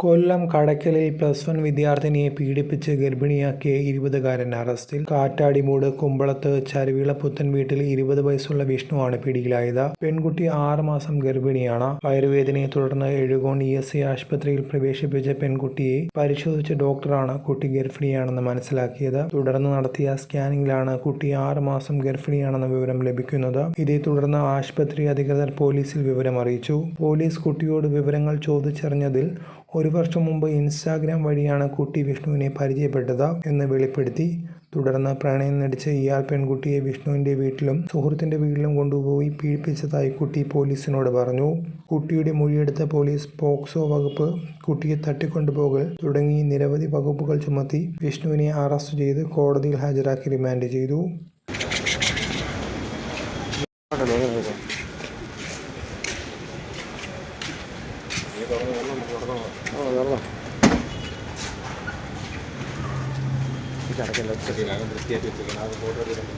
കൊല്ലം കടയ്ക്കലിൽ plus one വിദ്യാർത്ഥിനിയെ പീഡിപ്പിച്ച് ഗർഭിണിയാക്കിയ ഇരുപതുകാരൻ അറസ്റ്റിൽ കാറ്റാടിമൂട് കുമ്പളത്ത് ചരുവിളപുത്തൻ വീട്ടിൽ ഇരുപത് വയസ്സുള്ള വിഷ്ണുവാണ് പിടിയിലായത്. പെൺകുട്ടി ആറുമാസം ഗർഭിണിയാണ്. വയറുവേദനയെ തുടർന്ന് എഴുകോൺ ഇ എസ് സി ആശുപത്രിയിൽ പ്രവേശിപ്പിച്ച പെൺകുട്ടിയെ പരിശോധിച്ച ഡോക്ടറാണ് കുട്ടി ഗർഭിണിയാണെന്ന് മനസ്സിലാക്കിയത്. തുടർന്ന് നടത്തിയ സ്കാനിങ്ങിലാണ് കുട്ടി ആറുമാസം ഗർഭിണിയാണെന്ന വിവരം ലഭിക്കുന്നത്. ഇതേ തുടർന്ന് ആശുപത്രി അധികൃതർ പോലീസിൽ വിവരം അറിയിച്ചു പോലീസ് കുട്ടിയോട് വിവരങ്ങൾ ചോദിച്ചറിഞ്ഞതിൽ ഒരു വർഷം മുമ്പ് ഇൻസ്റ്റാഗ്രാം വഴിയാണ് കുട്ടി വിഷ്ണുവിനെ പരിചയപ്പെട്ടത് എന്ന് വെളിപ്പെടുത്തി. തുടർന്ന് പ്രണയം നടിച്ച് ഇയാൾ പെൺകുട്ടിയെ വിഷ്ണുവിന്റെ വീട്ടിലും സുഹൃത്തിന്റെ വീട്ടിലും കൊണ്ടുപോയി പീഡിപ്പിച്ചതായി കുട്ടി പോലീസിനോട് പറഞ്ഞു. കുട്ടിയുടെ മൊഴിയെടുത്ത പോലീസ് പോക്സോ വകുപ്പ് കുട്ടിയെ തട്ടിക്കൊണ്ടുപോകൽ തുടങ്ങി നിരവധി വകുപ്പുകൾ ചുമത്തി വിഷ്ണുവിനെ അറസ്റ്റ് ചെയ്ത് കോടതിയിൽ ഹാജരാക്കി റിമാൻഡ് ചെയ്തു. വൃത്തിയായിട്ട് വെച്ചിരിക്കണം. അത് ഫോട്ടോ എടുക്കണം